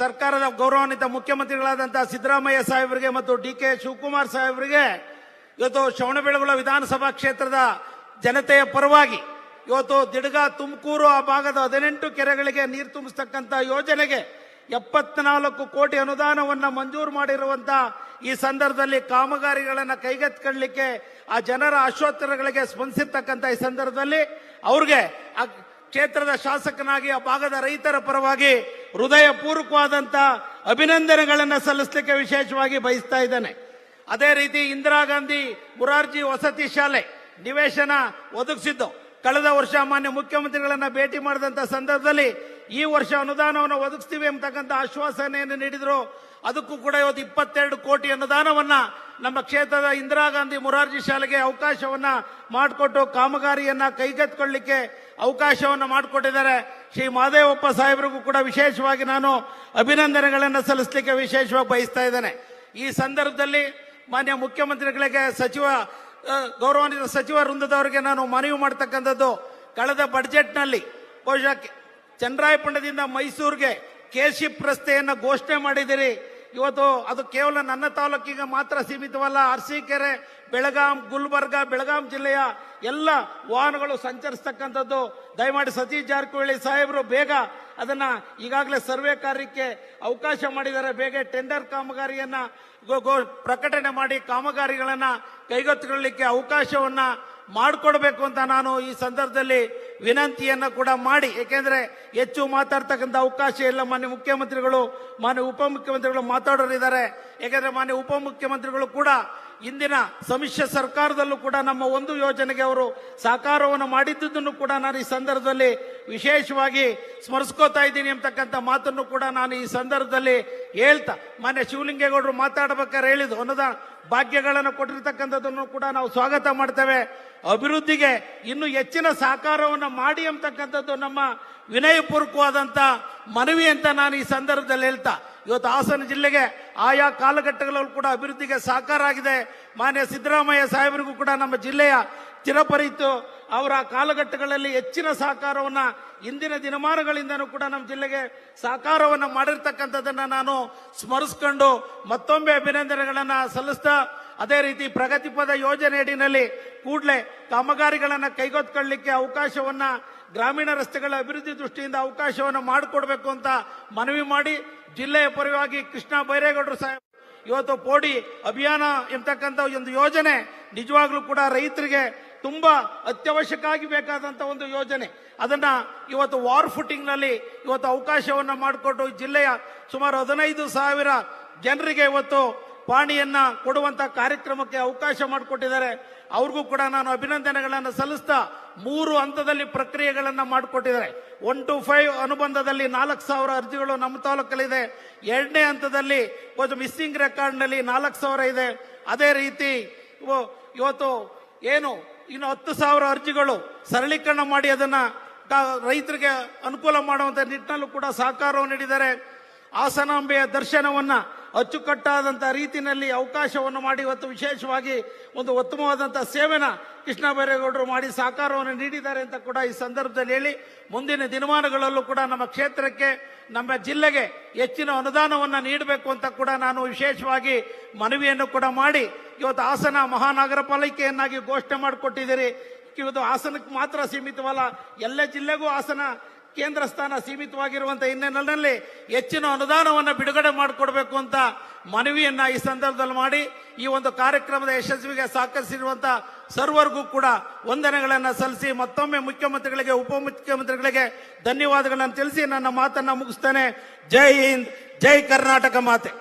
ಸರ್ಕಾರದ ಗೌರವಾನ್ವಿತ ಮುಖ್ಯಮಂತ್ರಿಗಳಾದಂತಹ ಸಿದ್ದರಾಮಯ್ಯ ಸಾಹೇಬರಿಗೆ ಮತ್ತು ಡಿ ಕೆ ಶಿವಕುಮಾರ್ ಸಾಹೇಬರಿಗೆ ಇವತ್ತು ಶ್ರವಣಬೆಳಗೊಳ ವಿಧಾನಸಭಾ ಕ್ಷೇತ್ರದ ಜನತೆಯ ಪರವಾಗಿ ಇವತ್ತು ದಿಡ್ಗ ತುಮಕೂರು ಆ ಭಾಗದ ಹದಿನೆಂಟು ಕೆರೆಗಳಿಗೆ ನೀರು ತುಂಬಿಸ್ತಕ್ಕಂಥ ಯೋಜನೆಗೆ ಎಪ್ಪತ್ನಾಲ್ಕು ಕೋಟಿ ಅನುದಾನವನ್ನ ಮಂಜೂರು ಮಾಡಿರುವಂಥ ಈ ಸಂದರ್ಭದಲ್ಲಿ ಕಾಮಗಾರಿಗಳನ್ನು ಕೈಗೆತ್ತಿಕೊಳ್ಳಲಿಕ್ಕೆ ಆ ಜನರ ಆಶೋತ್ತರಗಳಿಗೆ ಸ್ಪಂದಿಸಿರ್ತಕ್ಕಂಥ ಈ ಸಂದರ್ಭದಲ್ಲಿ ಅವ್ರಿಗೆ ಕ್ಷೇತ್ರದ ಶಾಸಕನಾಗಿ ಆ ಭಾಗದ ರೈತರ ಪರವಾಗಿ ಹೃದಯ ಪೂರ್ವಕವಾದಂತ ಅಭಿನಂದನೆಗಳನ್ನು ಸಲ್ಲಿಸಲಿಕ್ಕೆ ವಿಶೇಷವಾಗಿ ಬಯಸ್ತಾ ಇದ್ದೇನೆ. ಅದೇ ರೀತಿ ಇಂದಿರಾ ಗಾಂಧಿ ಮುರಾರ್ಜಿ ವಸತಿ ಶಾಲೆ ನಿವೇಶನ ಒದಗಿಸಿದ್ದು. ಕಳೆದ ವರ್ಷ ಮಾನ್ಯ ಮುಖ್ಯಮಂತ್ರಿಗಳನ್ನ ಭೇಟಿ ಮಾಡಿದಂಥ ಸಂದರ್ಭದಲ್ಲಿ ಈ ವರ್ಷ ಅನುದಾನವನ್ನು ಒದಗಿಸ್ತೀವಿ ಎಂಬತಕ್ಕಂಥ ಆಶ್ವಾಸನೆಯನ್ನು ನೀಡಿದರು. ಅದಕ್ಕೂ ಕೂಡ ಇವತ್ತು ಇಪ್ಪತ್ತೆರಡು ಕೋಟಿ ಅನುದಾನವನ್ನ ನಮ್ಮ ಕ್ಷೇತ್ರದ ಇಂದಿರಾ ಗಾಂಧಿ ಮುರಾರ್ಜಿ ಶಾಲೆಗೆ ಅವಕಾಶವನ್ನ ಮಾಡಿಕೊಟ್ಟು ಕಾಮಗಾರಿಯನ್ನ ಕೈಗೆತ್ತಿಕೊಳ್ಳಲಿಕ್ಕೆ ಅವಕಾಶವನ್ನ ಮಾಡಿಕೊಟ್ಟಿದ್ದಾರೆ. ಶ್ರೀ ಮಾದೇವಪ್ಪ ಸಾಹೇಬರಿಗೂ ಕೂಡ ವಿಶೇಷವಾಗಿ ನಾನು ಅಭಿನಂದನೆಗಳನ್ನು ಸಲ್ಲಿಸಲಿಕ್ಕೆ ವಿಶೇಷವಾಗಿ ಬಯಸ್ತಾ ಇದ್ದೇನೆ. ಈ ಸಂದರ್ಭದಲ್ಲಿ ಮಾನ್ಯ ಮುಖ್ಯಮಂತ್ರಿಗಳಿಗೆ ಸಚಿವ ಗೌರವಾನ್ವಿತ ಸಚಿವ ವೃಂದದವರಿಗೆ ನಾನು ಮನವಿ ಮಾಡ್ತಕ್ಕಂಥದ್ದು, ಕಳೆದ ಬಡ್ಜೆಟ್ನಲ್ಲಿ ಬಹುಶಃ ಚನ್ನರಾಯಪಟ್ಟಣದಿಂದ ಮೈಸೂರಿಗೆ ಕೇಶಿಪ್ ರಸ್ತೆಯನ್ನು ಘೋಷಣೆ ಮಾಡಿದಿರಿ ಇವತ್ತು ಅದು ಕೇವಲ ನನ್ನ ತಾಲೂಕಿಗೆ ಮಾತ್ರ ಸೀಮಿತವಲ್ಲ, ಅರಸೀಕೆರೆ, ಬೆಳಗಾಂ, ಗುಲ್ಬರ್ಗ, ಬೆಳಗಾಂ ಜಿಲ್ಲೆಯ ಎಲ್ಲ ವಾಹನಗಳು ಸಂಚರಿಸ್ತಕ್ಕಂಥದ್ದು. ದಯಮಾಡಿ ಸತೀಶ್ ಜಾರಕಿಹೊಳಿ ಸಾಹೇಬರು ಬೇಗ ಅದನ್ನ ಈಗಾಗಲೇ ಸರ್ವೆ ಕಾರ್ಯಕ್ಕೆ ಅವಕಾಶ ಮಾಡಿದ್ದಾರೆ. ಬೇಗ ಟೆಂಡರ್ ಕಾಮಗಾರಿಯನ್ನ ಪ್ರಕಟಣೆ ಮಾಡಿ ಕಾಮಗಾರಿಗಳನ್ನ ಕೈಗೆತ್ತಿಕೊಳ್ಳಲಿಕ್ಕೆ ಅವಕಾಶವನ್ನ ಮಾಡಿಕೊಡ್ಬೇಕು ಅಂತ ನಾನು ಈ ಸಂದರ್ಭದಲ್ಲಿ ವಿನಂತಿಯನ್ನ ಕೂಡ ಮಾಡಿ, ಏಕೆಂದರೆ ಹೆಚ್ಚು ಮಾತಾಡ್ತಕ್ಕಂಥ ಅವಕಾಶ ಇಲ್ಲ. ಮಾನ್ಯ ಮುಖ್ಯಮಂತ್ರಿಗಳು, ಮಾನ್ಯ ಉಪಮುಖ್ಯಮಂತ್ರಿಗಳು ಮಾತಾಡೋರಿದ್ದಾರೆ. ಏಕೆಂದರೆ ಮಾನ್ಯ ಉಪಮುಖ್ಯಮಂತ್ರಿಗಳು ಕೂಡ ಇಂದಿನ ಸಮ್ಮಿಶ್ರ ಸರ್ಕಾರದಲ್ಲೂ ಕೂಡ ನಮ್ಮ ಒಂದು ಯೋಜನೆಗೆ ಅವರು ಸಹಕಾರವನ್ನು ಮಾಡಿದ್ದುದನ್ನು ಕೂಡ ನಾನು ಈ ಸಂದರ್ಭದಲ್ಲಿ ವಿಶೇಷವಾಗಿ ಸ್ಮರಿಸ್ಕೋತಾ ಇದ್ದೀನಿ ಅಂತಕ್ಕಂಥ ಮಾತನ್ನು ಕೂಡ ನಾನು ಈ ಸಂದರ್ಭದಲ್ಲಿ ಹೇಳ್ತಾ, ಮಾನ್ಯ ಶಿವಲಿಂಗೇಗೌಡರು ಮಾತಾಡಬೇಕಾದ್ರೆ ಹೇಳಿದ್ದು ಅನ್ನದ ಭಾಗ್ಯಗಳನ್ನು ಕೊಟ್ಟಿರ್ತಕ್ಕಂಥದ್ದನ್ನು ಕೂಡ ನಾವು ಸ್ವಾಗತ ಮಾಡ್ತೇವೆ. ಅಭಿವೃದ್ಧಿಗೆ ಇನ್ನು ಹೆಚ್ಚಿನ ಸಹಕಾರವನ್ನು ಮಾಡಿ ಅಂತಕ್ಕಂಥದ್ದು ನಮ್ಮ ವಿನಯಪೂರ್ವಕವಾದಂಥ ಮನವಿ ಅಂತ ನಾನು ಈ ಸಂದರ್ಭದಲ್ಲಿ ಹೇಳ್ತಾ, ಇವತ್ತು ಹಾಸನ ಜಿಲ್ಲೆಗೆ ಆಯಾ ಕಾಲಘಟ್ಟಗಳಲ್ಲೂ ಕೂಡ ಅಭಿವೃದ್ಧಿಗೆ ಸಹಕಾರ ಆಗಿದೆ. ಮಾನ್ಯ ಸಿದ್ದರಾಮಯ್ಯ ಸಾಹೇಬರಿಗೂ ಕೂಡ ನಮ್ಮ ಜಿಲ್ಲೆಯ ಚಿರಪರಿತು ಅವರ ಕಾಲಘಟ್ಟಗಳಲ್ಲಿ ಹೆಚ್ಚಿನ ಸಹಕಾರವನ್ನ ಇಂದಿನ ದಿನಮಾನಗಳಿಂದನೂ ಕೂಡ ನಮ್ಮ ಜಿಲ್ಲೆಗೆ ಸಹಕಾರವನ್ನು ಮಾಡಿರ್ತಕ್ಕಂಥದ್ದನ್ನ ನಾನು ಸ್ಮರಿಸ್ಕೊಂಡು ಮತ್ತೊಮ್ಮೆ ಅಭಿನಂದನೆಗಳನ್ನ ಸಲ್ಲಿಸ್ತಾ, ಅದೇ ರೀತಿ ಪ್ರಗತಿಪದ ಯೋಜನೆ ಅಡಿನಲ್ಲಿ ಕೂಡಲೇ ಕಾಮಗಾರಿಗಳನ್ನು ಕೈಗೊತ್ಕೊಳ್ಳಿಕ್ಕೆ ಅವಕಾಶವನ್ನು ಗ್ರಾಮೀಣ ರಸ್ತೆಗಳ ಅಭಿವೃದ್ಧಿ ದೃಷ್ಟಿಯಿಂದ ಅವಕಾಶವನ್ನು ಮಾಡಿಕೊಡ್ಬೇಕು ಅಂತ ಮನವಿ ಮಾಡಿ ಜಿಲ್ಲೆಯ ಪರವಾಗಿ ಕೃಷ್ಣ ಬೈರೇಗೌಡರು ಸಾಹೇಬ್ ಇವತ್ತು ಪೋಡಿ ಅಭಿಯಾನ ಎಂಬತಕ್ಕಂಥ ಒಂದು ಯೋಜನೆ ನಿಜವಾಗ್ಲೂ ಕೂಡ ರೈತರಿಗೆ ತುಂಬಾ ಅತ್ಯವಶ್ಯಕವಾಗಿ ಬೇಕಾದಂಥ ಒಂದು ಯೋಜನೆ. ಅದನ್ನ ಇವತ್ತು ವಾರ್ ಫುಟಿಂಗ್ನಲ್ಲಿ ಇವತ್ತು ಅವಕಾಶವನ್ನ ಮಾಡಿಕೊಟ್ಟು ಜಿಲ್ಲೆಯ ಸುಮಾರು ಹದಿನೈದು ಸಾವಿರ ಜನರಿಗೆ ಇವತ್ತು ಪಾಣಿಯನ್ನ ಕೊಡುವಂತ ಕಾರ್ಯಕ್ರಮಕ್ಕೆ ಅವಕಾಶ ಮಾಡಿಕೊಟ್ಟಿದ್ದಾರೆ. ಅವ್ರಿಗೂ ಕೂಡ ನಾನು ಅಭಿನಂದನೆಗಳನ್ನು ಸಲ್ಲಿಸ್ತಾ ಮೂರು ಹಂತದಲ್ಲಿ ಪ್ರಕ್ರಿಯೆಗಳನ್ನ ಮಾಡಿಕೊಟ್ಟಿದ್ದಾರೆ. ಒನ್ ಟು ಫೈವ್ ಅನುಬಂಧದಲ್ಲಿ ನಾಲ್ಕು ಸಾವಿರ ಅರ್ಜಿಗಳು ನಮ್ಮ ತಾಲೂಕಲ್ಲಿದೆ. ಎರಡನೇ ಹಂತದಲ್ಲಿ ಒಂದು ಮಿಸ್ಸಿಂಗ್ ರೆಕಾರ್ಡ್ನಲ್ಲಿ ನಾಲ್ಕು ಸಾವಿರ ಇದೆ. ಅದೇ ರೀತಿ ಇವ- ಇವತ್ತು ಏನು, ಇನ್ನು ಹತ್ತು ಸಾವಿರ ಅರ್ಜಿಗಳು ಸರಳೀಕರಣ ಮಾಡಿ ಅದನ್ನ ರೈತರಿಗೆ ಅನುಕೂಲ ಮಾಡುವಂಥ ನಿಟ್ಟಿನಲ್ಲೂ ಕೂಡ ಸಹಕಾರವನ್ನು ನೀಡಿದ್ದಾರೆ. ಹಾಸನಾಂಬೆಯ ದರ್ಶನವನ್ನ ಅಚ್ಚುಕಟ್ಟಾದಂಥ ರೀತಿಯಲ್ಲಿ ಅವಕಾಶವನ್ನು ಮಾಡಿ ಇವತ್ತು ವಿಶೇಷವಾಗಿ ಒಂದು ಉತ್ತಮವಾದಂಥ ಸೇವೆನ ಕೃಷ್ಣ ಬೈರೇಗೌಡರು ಮಾಡಿ ಸಹಕಾರವನ್ನು ನೀಡಿದ್ದಾರೆ ಅಂತ ಕೂಡ ಈ ಸಂದರ್ಭದಲ್ಲಿ ಹೇಳಿ, ಮುಂದಿನ ದಿನಮಾನಗಳಲ್ಲೂ ಕೂಡ ನಮ್ಮ ಕ್ಷೇತ್ರಕ್ಕೆ, ನಮ್ಮ ಜಿಲ್ಲೆಗೆ ಹೆಚ್ಚಿನ ಅನುದಾನವನ್ನು ನೀಡಬೇಕು ಅಂತ ಕೂಡ ನಾನು ವಿಶೇಷವಾಗಿ ಮನವಿಯನ್ನು ಕೂಡ ಮಾಡಿ, ಇವತ್ತು ಹಾಸನ ಮಹಾನಗರ ಪಾಲಿಕೆಯನ್ನಾಗಿ ಘೋಷಣೆ ಮಾಡಿಕೊಟ್ಟಿದ್ದೀರಿ. ಇವತ್ತು ಹಾಸನಕ್ಕೆ ಮಾತ್ರ ಸೀಮಿತವಲ್ಲ, ಎಲ್ಲ ಜಿಲ್ಲೆಗೂ ಹಾಸನ ಕೇಂದ್ರ ಸ್ಥಾನ ಸೀಮಿತವಾಗಿರುವಂತ ಹಿನ್ನೆಲೆಯಲ್ಲಿ ಹೆಚ್ಚಿನ ಅನುದಾನವನ್ನು ಬಿಡುಗಡೆ ಮಾಡಿಕೊಡ್ಬೇಕು ಅಂತ ಮನವಿಯನ್ನ ಈ ಸಂದರ್ಭದಲ್ಲಿ ಮಾಡಿ, ಈ ಒಂದು ಕಾರ್ಯಕ್ರಮದ ಯಶಸ್ವಿಗೆ ಸಹಕರಿಸಿರುವಂಥ ಸರ್ವರ್ಗೂ ಕೂಡ ವಂದನೆಗಳನ್ನು ಸಲ್ಲಿಸಿ, ಮತ್ತೊಮ್ಮೆ ಮುಖ್ಯಮಂತ್ರಿಗಳಿಗೆ, ಉಪಮುಖ್ಯಮಂತ್ರಿಗಳಿಗೆ ಧನ್ಯವಾದಗಳನ್ನು ತಿಳಿಸಿ ನನ್ನ ಮಾತನ್ನ ಮುಗಿಸ್ತೇನೆ. ಜೈ ಹಿಂದ್, ಜೈ ಕರ್ನಾಟಕ ಮಾತೆ.